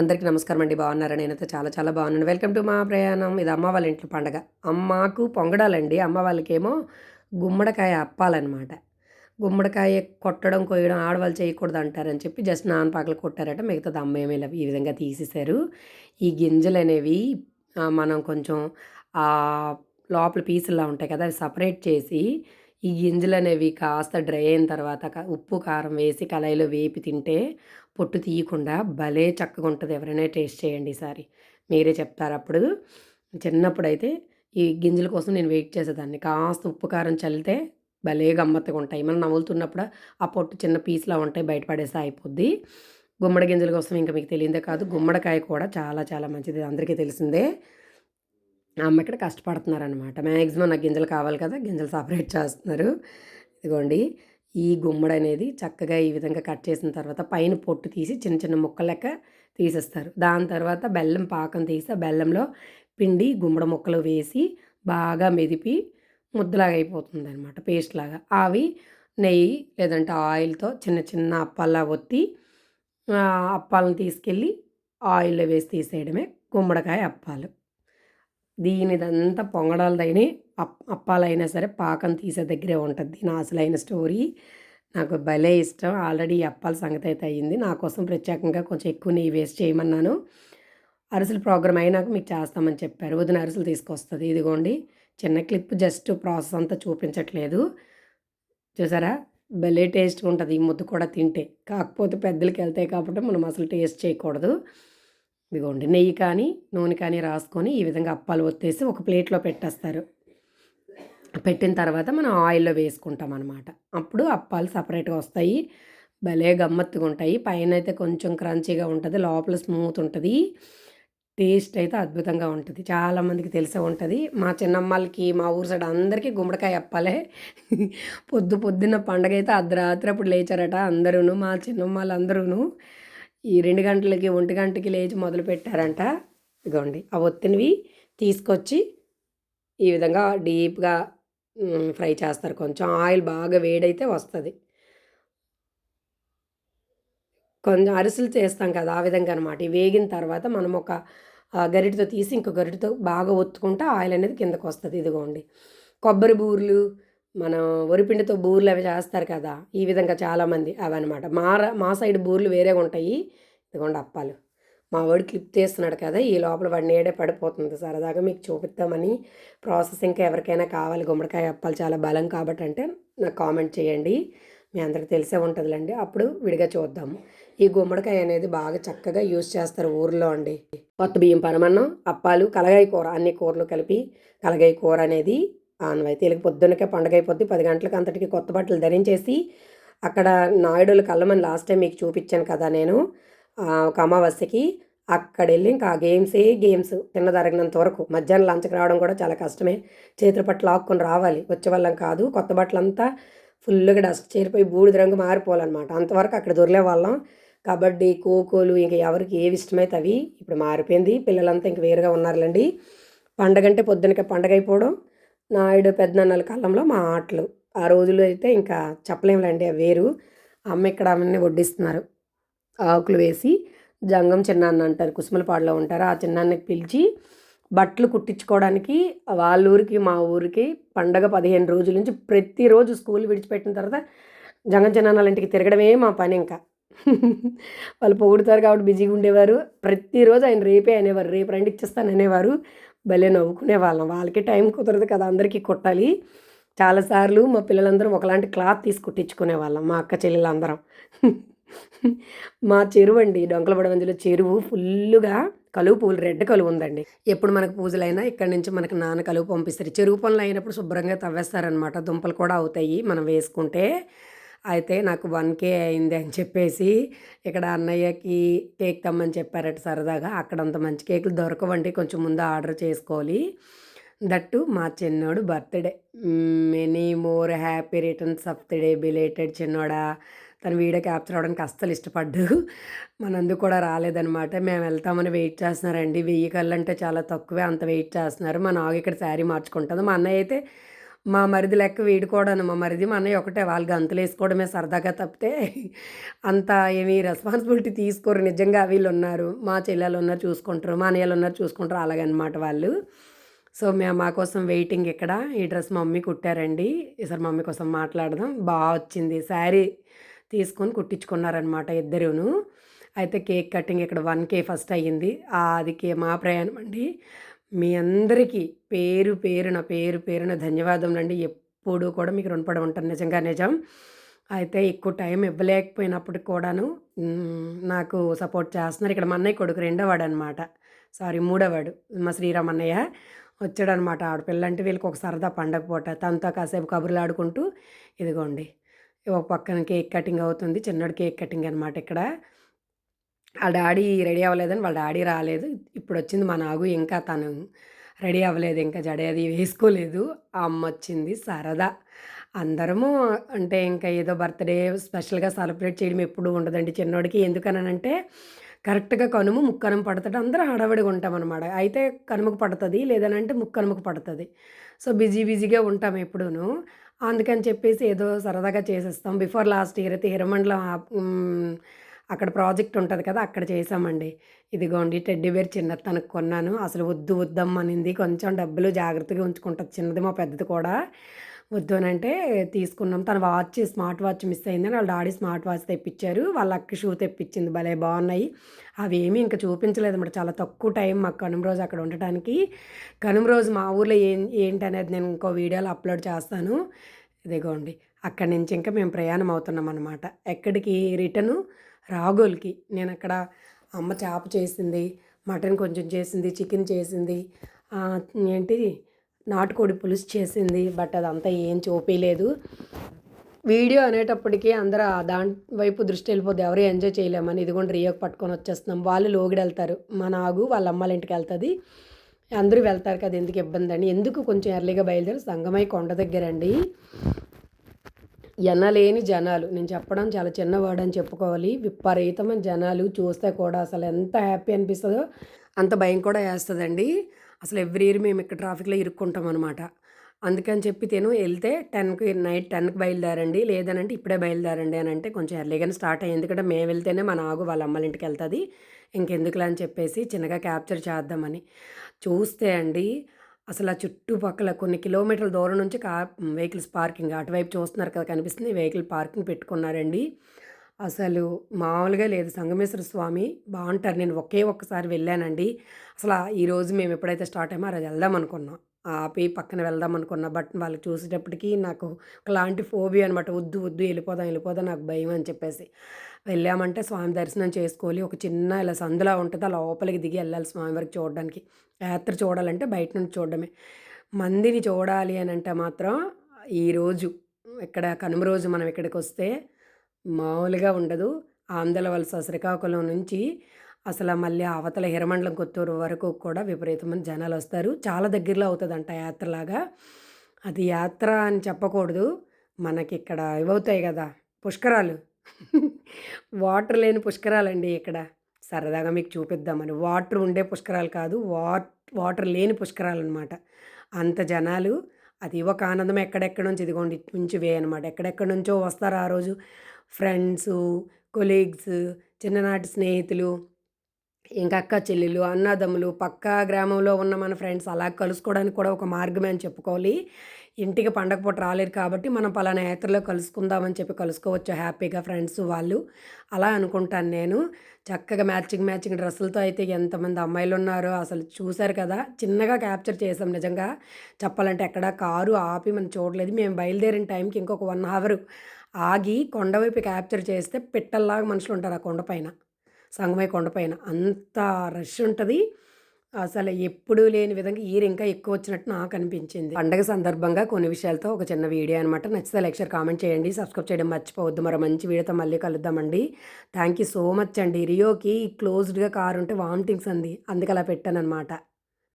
అందరికీ నమస్కారం అండి. బాగున్నారా? నేనైతే చాలా చాలా బాగున్నాను. వెల్కమ్ టు మా ప్రయాణం. ఇది అమ్మ వాళ్ళ ఇంట్లో పండగ. అమ్మకు పొంగడాలండి. అమ్మ వాళ్ళకేమో గుమ్మడికాయ అప్పాలన్నమాట. గుమ్మడికాయ కొట్టడం కొయ్యడం ఆడవాళ్ళు చేయకూడదు అంటారని చెప్పి జస్ట్ నానపాకలు కొట్టారట. మిగతాది అమ్మ ఏమీ ఈ విధంగా తీసేశారు. ఈ గింజలు అనేవి మనం కొంచెం లోపల పీసులా ఉంటాయి కదా అవి సపరేట్ చేసి ఈ గింజలు అనేవి కాస్త డ్రై అయిన తర్వాత ఉప్పు కారం వేసి కళాయిలో వేపి తింటే పొట్టు తీయకుండా భలే చక్కగా ఉంటుంది. ఎవరైనా టేస్ట్ చేయండి ఈసారి. మీరే చెప్తారు అప్పుడు. చిన్నప్పుడు అయితే ఈ గింజల కోసం నేను వెయిట్ చేసేదాన్ని. కాస్త ఉప్పు కారం చల్లితే భలే గమ్మత్తుగా ఉంటాయి. మనం నవ్వులుతున్నప్పుడు ఆ పొట్టు చిన్న పీస్లా ఉంటాయి బయటపడేస్తే అయిపోద్ది. గుమ్మడి గింజల కోసం ఇంకా మీకు తెలియదే కాదు. గుమ్మడికాయ కూడా చాలా చాలా మంచిది. అందరికీ తెలిసిందే. అమ్మ ఇక్కడ కష్టపడుతున్నారనమాట మ్యాక్సిమం నాకు గింజలు కావాలి కదా గింజలు సపరేట్ చేస్తున్నారు. ఇదిగోండి ఈ గుమ్మడి అనేది చక్కగా ఈ విధంగా కట్ చేసిన తర్వాత పైన పొట్టు తీసి చిన్న చిన్న ముక్కలు లెక్క తీసేస్తారు. దాని తర్వాత బెల్లం పాకం తీసి ఆ బెల్లంలో పిండి గుమ్మడి ముక్కలు వేసి బాగా మెదిపి ముద్దలాగా అయిపోతుంది అనమాట పేస్ట్ లాగా. అవి నెయ్యి లేదంటే ఆయిల్తో చిన్న చిన్న అప్పాల్లా ఒత్తి అప్పాలను తీసుకెళ్ళి ఆయిల్లో వేసి తీసేయడమే గుమ్మడికాయ అప్పాలు. దీనిదంతా పొంగడాలదైనా అప్ అప్పాలైనా సరే పాకం తీసే దగ్గరే ఉంటుంది. దీని అసలైన స్టోరీ నాకు భలే ఇష్టం. ఆల్రెడీ అప్పాల సంగతి అయితే అయ్యింది నా కోసం ప్రత్యేకంగా కొంచెం ఎక్కువ నెయ్యి వేస్ట్ చేయమన్నాను. అరిసెల ప్రోగ్రామ్ అయినాక మీకు చేస్తామని చెప్పారు. వదిన అరిసెలు తీసుకొస్తుంది. ఇదిగోండి. చిన్న క్లిప్ జస్ట్ ప్రాసెస్ అంతా చూపించట్లేదు. చూసారా? భలే టేస్ట్గా ఉంటుంది ఈ ముద్ద కూడా తింటే. కాకపోతే పెద్దలకి వెళ్తాయి కాబట్టి మనం అసలు టేస్ట్ చేయకూడదు. ఇదిగోండి నెయ్యి కానీ నూనె కానీ రాసుకొని ఈ విధంగా అప్పాలు ఒత్తేసి ఒక ప్లేట్లో పెట్టేస్తారు. పెట్టిన తర్వాత మనం ఆయిల్లో వేసుకుంటాం అనమాట అప్పుడు అప్పాలు సపరేట్గా వస్తాయి. భలే గమ్మత్తుగా ఉంటాయి. పైన అయితే కొంచెం క్రంచీగా ఉంటుంది లోపల స్మూత్ ఉంటుంది. టేస్ట్ అయితే అద్భుతంగా ఉంటుంది. చాలామందికి తెలిసే ఉంటుంది. మా చిన్నమ్మలకి మా ఊరు సైడ్ అందరికీ గుమ్మడికాయ అప్పాలే. పొద్దు పొద్దున్న పండగ అయితే అర్ధరాత్రి అప్పుడు లేచారట అందరూను మా చిన్నమ్మలు అందరూను ఈ రెండు గంటలకి ఒంటి గంటకి లేచి మొదలు పెట్టారంట. ఇదిగోండి ఆ ఒత్తినవి తీసుకొచ్చి ఈ విధంగా డీప్గా ఫ్రై చేస్తారు. కొంచెం ఆయిల్ బాగా వేడైతే వస్తుంది. కొంచెం అరిసెలు చేస్తాం కదా ఆ విధంగా అనమాట వేగిన తర్వాత మనం ఒక ఆ, తీసి ఇంకో గరిటతో బాగా ఒత్తుకుంటే ఆయిల్ అనేది కిందకు వస్తుంది ఇదిగోండి కొబ్బరి బూర్లు మనం వరిపిండితో బూర్లు అవి చేస్తారు కదా ఈ విధంగా చాలామంది అవన్నమాట. మా ర- మా సైడ్ బూర్లు వేరేగా ఉంటాయి. ఇదిగోండి అప్పాలు. మా వాడు క్లిప్ చేస్తున్నాడు కదా ఈ లోపల వాడి నేడే పడిపోతుంది. సరదాగా మీకు చూపిద్దామని ప్రాసెస్ ఇంకా ఎవరికైనా కావాలి. గుమ్మడికాయ అప్పాలు చాలా బలం కాబట్టి అంటే నాకు కామెంట్ చేయండి. మీ అందరికి తెలిసే ఉంటుందిలేండి. అప్పుడు విడిగా చూద్దాము ఈ గుమ్మడికాయ అనేది బాగా చక్కగా యూజ్ చేస్తారు ఊర్లో అండి. కొత్త బియ్యం పరమన్నం అప్పాలు కలగాయ కూర అన్ని కూరలు కలిపి కలగాయ కూర అనేది ఆనవాయితీ. వీళ్ళకి పొద్దున్నకే పండగ అయిపోద్ది. పది గంటలకు అంతటికి కొత్త బట్టలు ధరించేసి అక్కడ నాయుడులు కళ్ళమని లాస్ట్ టైం మీకు చూపించాను కదా నేను ఒక అమావాస్యకి అక్కడ వెళ్ళి ఇంకా ఆ గేమ్సే గేమ్స్ తిన్నదరగినంత వరకు. మధ్యాహ్నం లంచ్కి రావడం కూడా చాలా కష్టమే. చేతుల పట్ల ఆక్కుని రావాలి. వచ్చేవాళ్ళం కాదు. కొత్త బట్టలంతా ఫుల్గా డస్ట్ చేరిపోయి బూడిద రంగు మారిపోవాలన్నమాట. అంతవరకు అక్కడ దొరిలే వాళ్ళం కబడ్డీ ఖోఖోలు ఇంకా ఎవరికి ఏవి ఇష్టమైతే అవి ఇప్పుడు మారిపోయింది. పిల్లలంతా ఇంక వేరుగా ఉన్నారులేండి. పండగ అంటే పొద్దునకే పండగ అయిపోవడం. నాయుడు పెద్దనాన్నల కాలంలో మా ఆటలు. ఆ రోజుల్లో అయితే ఇంకా చెప్పలేములేండి అవి వేరు. అమ్మ ఇక్కడ అమ్మని వడ్డిస్తున్నారు. ఆకులు వేసి జంగం చిన్నాన్న అంటారు కుసుమలపాడులో ఉంటారు. ఆ చిన్నాన్నకి పిలిచి బట్టలు కుట్టించుకోవడానికి వాళ్ళ ఊరికి మా ఊరికి పండగ పదిహేను రోజుల నుంచి ప్రతిరోజు స్కూల్ విడిచిపెట్టిన తర్వాత జంగం చిన్నాన్నల ఇంటికి తిరగడమే మా పని ఇంకా. వాళ్ళు పొగుడుతారు కాబట్టి బిజీగా ఉండేవారు. ప్రతిరోజు ఆయన రేపే అనేవారు రేపు రండి ఇచ్చేస్తాను అనేవారు భలే నవ్వుకునే వాళ్ళం వాళ్ళకి టైం కుదరదు కదా అందరికీ కుట్టాలి. చాలాసార్లు మా పిల్లలందరం ఒకలాంటి క్లాత్ తీసి కుట్టించుకునే వాళ్ళం మా అక్క చెల్లెలందరం. మా చెరువు అండి డొంకలబడవంజలో చెరువు ఫుల్లుగా కలువు పూలు రెడ్ కలువు ఉందండి. ఎప్పుడు మనకు పూజలైనా ఇక్కడ నుంచి మనకు నాన్న కలువు పంపిస్తారు. చెరువు పనులు అయినప్పుడు శుభ్రంగా తవ్వేస్తారనమాట దుంపలు కూడా అవుతాయి మనం వేసుకుంటే. అయితే నాకు వన్ కే అయింది అని చెప్పేసి ఇక్కడ అన్నయ్యకి కేక్ తమ్మని చెప్పారట సరదాగా. అక్కడ అంత మంచి కేకులు దొరకవండి కొంచెం ముందు ఆర్డర్ చేసుకోవాలి. దట్టు మా చిన్నోడు birthday. Many more happy returns of the day belated చిన్నోడా. తను వీడియో క్యాప్చర్ అవ్వడానికి అస్సలు ఇష్టపడ్డు. మనందుకు కూడా రాలేదనమాట మేము వెళ్తామని వెయిట్ చేస్తున్నారండి. వెయ్యి కళ్ళు అంటే చాలా తక్కువే. అంత వెయిట్ చేస్తున్నారు. మా నాగు ఇక్కడ శారీ మార్చుకుంటుంది. మా అన్నయ్య అయితే మా మరిది లెక్క వీడు కూడాను మా మరిది మా అన్నయ్య ఒకటే వాళ్ళు గంతులు వేసుకోవడమే సరదాగా తప్పితే అంత ఏమీ రెస్పాన్సిబిలిటీ తీసుకోరు. నిజంగా వీళ్ళు ఉన్నారు మా చెల్లెలు ఉన్నారు చూసుకుంటారు మా అన్నయ్యలు ఉన్నారు చూసుకుంటారు అలాగనమాట వాళ్ళు. సో మేము మా కోసం వెయిటింగ్ ఇక్కడ. ఈ డ్రెస్ మమ్మీ కుట్టారండి. ఈసారి మమ్మీ కోసం మాట్లాడదాం. బాగా వచ్చింది. శారీ తీసుకొని కుట్టించుకున్నారనమాట ఇద్దరును. అయితే కేక్ కటింగ్ ఇక్కడ వన్ కే ఫస్ట్ అయ్యింది. అది కే మా ప్రయాణం అండి. మీ అందరికీ పేరు పేరున పేరు పేరున ధన్యవాదములు అండి. ఎప్పుడు కూడా మీకు రుణపడి ఉంటాను. నిజంగా నిజం. అయితే ఎక్కువ టైం ఇవ్వలేకపోయినప్పటికి కూడాను నాకు సపోర్ట్ చేస్తున్నారు. ఇక్కడ మా అన్నయ్య కొడుకు రెండోవాడు అనమాట సారీ మూడోవాడు. మా శ్రీరామ్ అన్నయ్య వచ్చాడనమాట ఆడపిల్ల అంటే వీళ్ళకి ఒక సరదా పండగ పూట. తనతో కాసేపు కబుర్లు ఆడుకుంటూ ఇదిగోండి ఒక పక్కన కేక్ కటింగ్ అవుతుంది. చిన్నోడు కేక్ కటింగ్ అనమాట ఇక్కడ. ఆ డాడీ రెడీ అవ్వలేదని వాళ్ళ డాడీ రాలేదు. ఇప్పుడు వచ్చింది మా నాగు ఇంకా తను రెడీ అవ్వలేదు ఇంకా జడేది వేసుకోలేదు. ఆ అమ్మ వచ్చింది సరదా. అందరము అంటే ఇంకా ఏదో బర్త్డే స్పెషల్గా సెలబ్రేట్ చేయడం ఎప్పుడు ఉండదండి చిన్నోడికి. ఎందుకనంటే కరెక్ట్గా కనుము ముక్కనుము పడుతుంది. అందరూ హడావిడిగా ఉంటాం అనమాట అయితే కనుమకు పడుతుంది లేదనంటే ముక్కనుముకు పడుతుంది. సో బిజీ బిజీగా ఉంటాం ఎప్పుడూను. అందుకని చెప్పేసి ఏదో సరదాగా చేసేస్తాం. బిఫోర్ లాస్ట్ ఇయర్ అయితే హిరమండలం అక్కడ ప్రాజెక్ట్ ఉంటుంది కదా అక్కడ చేసామండి ఇదిగోండి టెడ్డీ బేర్ చిన్నది తనకు కొన్నాను. అసలు వద్దు వద్దమ్మనింది కొంచెం డబ్బులు జాగ్రత్తగా ఉంచుకుంటుంది చిన్నది మా పెద్దది కూడా. వద్దు అని అంటే తీసుకున్నాం. తన వాచ్ స్మార్ట్ వాచ్ మిస్ అయిందని వాళ్ళ డాడీ స్మార్ట్ వాచ్ తెప్పించారు. వాళ్ళ అక్క షూ తెప్పించింది. భలే బాగున్నాయి. అవి ఏమీ ఇంకా చూపించలేదు అనమాట చాలా తక్కువ టైం మాకు కనుమ రోజు అక్కడ ఉండటానికి. కనుమ రోజు మా ఊర్లో ఏం ఏంటి అనేది నేను ఇంకో వీడియోలో అప్లోడ్ చేస్తాను. ఇదిగోండి అక్కడి నుంచి ఇంకా మేము ప్రయాణం అవుతున్నాం అనమాట ఎక్కడికి రిటర్ను రాగోల్కి. నేను అక్కడ అమ్మ చేప చేసింది మటన్ కొంచెం చేసింది చికెన్ చేసింది ఏంటి నాటుకోడి పులుసు చేసింది బట్ అదంతా ఏం చూపించలేదు వీడియో అనేటప్పటికీ అందరూ దాని వైపు దృష్టి వెళ్ళిపోద్ది ఎవరు ఎంజాయ్ చేయలేమని. ఇదిగోండి రియోకి పట్టుకొని వచ్చేస్తున్నాం. వాళ్ళు లోగిడి వెళ్తారు. మా నాగు వాళ్ళ అమ్మాల ఇంటికి వెళ్తుంది. అందరూ వెళ్తారు కదా ఎందుకు ఇబ్బంది అండి ఎందుకు కొంచెం ఎర్లీగా బయలుదేరి సంగమై కొండ దగ్గర అండి. ఎనలేని జనాలు. నేను చెప్పడం చాలా చిన్నవాడని అని చెప్పుకోవాలి. విపరీతమైన జనాలు చూస్తే కూడా అసలు ఎంత హ్యాపీ అనిపిస్తుందో అంత భయం కూడా వేస్తుందండి. అసలు ఎవ్రీ ఇయర్ మేము ఇక్కడ ట్రాఫిక్లో ఇరుక్కుంటాం అనమాట అందుకని చెప్పి నేను వెళ్తే టెన్కి నైట్ టెన్కి బయలుదేరండి. లేదనంటే ఇప్పుడే బయలుదేరండి అని అంటే కొంచెం ఎర్లీగానే స్టార్ట్ అయ్యింది ఎందుకంటే మేము వెళ్తేనే మన ఆగు వాళ్ళ అమ్మల ఇంటికి వెళ్తుంది. ఇంకెందుకులా అని చెప్పేసి చిన్నగా క్యాప్చర్ చేద్దామని. చూస్తే అండి అసలు ఆ చుట్టుపక్కల కొన్ని కిలోమీటర్ల దూరం నుంచి కా వెహికల్స్ పార్కింగ్ అటువైపు చూస్తున్నారు కదా కనిపిస్తుంది. వెహికల్ పార్కింగ్ పెట్టుకున్నారండి. అసలు మామూలుగా లేదు. సంగమేశ్వర స్వామి బాగుంటారు. నేను ఒకే ఒక్కసారి వెళ్ళానండి. అసలు ఈరోజు మేము ఎప్పుడైతే స్టార్ట్ అయ్యామో అది వెళ్దాం అనుకున్నాం. ఆపి పక్కన వెళ్దాం అనుకున్నా. బట్ వాళ్ళు చూసేటప్పటికి నాకు ఒకలాంటి ఫోబియా అనమాట వద్దు వద్దు వెళ్ళిపోదాం వెళ్ళిపోదాం నాకు భయం అని చెప్పేసి. వెళ్ళామంటే స్వామి దర్శనం చేసుకోవాలి. ఒక చిన్న ఇలా సందులా ఉంటుంది. ఆ లోపలికి దిగి వెళ్ళాలి స్వామి వారికి చూడడానికి. యాత్ర చూడాలంటే బయట నుంచి చూడడమే. మందిని చూడాలి అని అంటే మాత్రం ఈరోజు ఇక్కడ కనుమ రోజు మనం ఇక్కడికి వస్తే మామూలుగా ఉండదు. ఆంధ్ర వలస శ్రీకాకుళం నుంచి అసలు మళ్ళీ అవతల హిరమండలం కొత్తూరు వరకు కూడా విపరీతమైన జనాలు వస్తారు. చాలా దగ్గరలో అవుతుందంట యాత్రలాగా. అది యాత్ర అని చెప్పకూడదు. మనకి ఇక్కడ ఇవవుతాయి కదా పుష్కరాలు. వాటర్ లేని పుష్కరాలండి ఇక్కడ. సరదాగా మీకు చూపిద్దామని. వాటర్ ఉండే పుష్కరాలు కాదు వాట్ వాటర్ లేని పుష్కరాలు అనమాట అంత జనాలు అది ఒక ఆనందం ఎక్కడెక్కడి నుంచి ఇదిగోండి నుంచి వే అనమాట ఎక్కడెక్కడి నుంచో వస్తారు ఆ రోజు ఫ్రెండ్స్ కొలీగ్స్ చిన్ననాటి స్నేహితులు ఇంకా అక్క చెల్లెలు అన్నదమ్ములు పక్క గ్రామంలో ఉన్న మన ఫ్రెండ్స్ అలా కలుసుకోవడానికి కూడా ఒక మార్గమే అని చెప్పుకోవాలి. ఇంటికి పండగ పూట రాలేరు కాబట్టి మనం పలానా యాత్రలో కలుసుకుందామని చెప్పి కలుసుకోవచ్చు హ్యాపీగా ఫ్రెండ్స్ వాళ్ళు. అలా అనుకుంటాను నేను. చక్కగా మ్యాచింగ్ మ్యాచింగ్ డ్రెస్సులతో అయితే ఎంతమంది అమ్మాయిలు ఉన్నారో అసలు చూశారు కదా. చిన్నగా క్యాప్చర్ చేసాం నిజంగా. చెప్పాలంటే ఎక్కడ కారు ఆపి మనం చూడలేదు. మేము బయలుదేరిన టైంకి ఇంకొక వన్ అవర్ ఆగి కొండవైపు క్యాప్చర్ చేస్తే పిట్టల్లాగా మనుషులు ఉంటారు ఆ కొండపైన సంగమయ్య కొండపైన అంత రష్ ఉంటుంది. అసలు ఎప్పుడూ లేని విధంగా ఈరు ఇంకా ఎక్కువ వచ్చినట్టు నాకు అనిపించింది. పండగ సందర్భంగా కొన్ని విషయాలతో ఒక చిన్న వీడియో అనమాట నచ్చితే లెక్చర్ కామెంట్ చేయండి. సబ్స్క్రైబ్ చేయడం మర్చిపోవద్దు. మరో మంచి వీడియోతో మళ్ళీ కలుద్దామండి. థ్యాంక్ యూ సో మచ్ అండి. రియోకి క్లోజ్డ్గా కారు ఉంటే వామిటింగ్స్ అంది. అందుకలా అలా పెట్టాను అనమాట